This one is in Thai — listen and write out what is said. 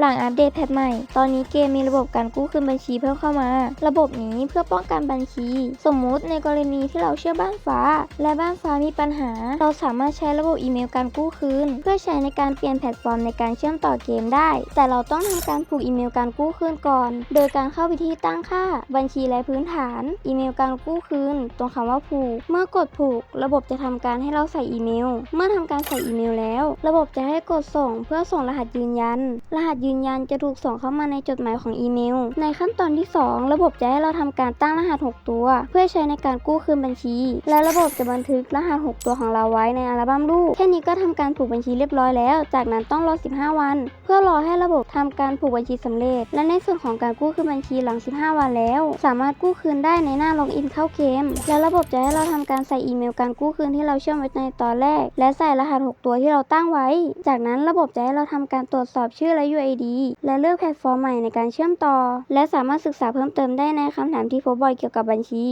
หลังอัปเดตแพทใหม่ ตอนนี้เกมมีระบบการกู้คืนบัญชีเพิ่มเข้ามา ระบบนี้เพื่อป้องกันบัญชี สมมุติในกรณีที่เราเชื่อบ้านฟ้า และบ้านฟ้ามีปัญหา เราสามารถใช้ระบบอีเมลการกู้คืน เพื่อใช้ในการเปลี่ยนแพลตฟอร์มในการเชื่อมต่อเกมได้ แต่เราต้องทำการผูกอีเมลการกู้คืนก่อน โดยการเข้าไปที่ตั้งค่า บัญชีและพื้นฐาน อีเมลการกู้คืน ตรงคำว่าผูก เมื่อกดผูก ระบบจะทำการให้เราใส่อีเมล เมื่อทำการใส่อีเมลแล้ว ระบบจะให้กดส่ง เพื่อส่งรหัสยืนยัน รหัสยืนยันจะถูกส่งเข้ามาในจดหมายของอีเมล ในขั้นตอนที่ 2 ระบบจะให้เราทำการตั้งรหัส 6 ตัว เพื่อใช้ในการกู้คืนบัญชี และระบบจะบันทึกรหัส 6 ตัวของเราไว้ในอัลบั้มลูกแค่นี้ก็ทำการผูกบัญชีเรียบร้อยแล้ว จากนั้นต้องรอ 15 วัน เพื่อรอให้ระบบทำการผูกบัญชีสำเร็จ และในส่วนของการกู้คืนบัญชีหลัง 15 วันแล้ว สามารถกู้คืนได้ในหน้าล็อกอินเข้าเกมและระบบจะให้เราทำการใส่อีเมลการกู้คืนที่เราเชื่อมไว้ในตอนแรก และใส่รหัส 6 ตัวที่เราตั้งไว้ จากนั้นระบบจะให้เราทำการตรวจสอบชื่อและ UID และเลือกแพลตฟอร์มใหม่ในการเชื่อมต่อ และสามารถศึกษาเพิ่มเติมได้ในคำถามที่พบบ่อยเกี่ยวกับบัญชี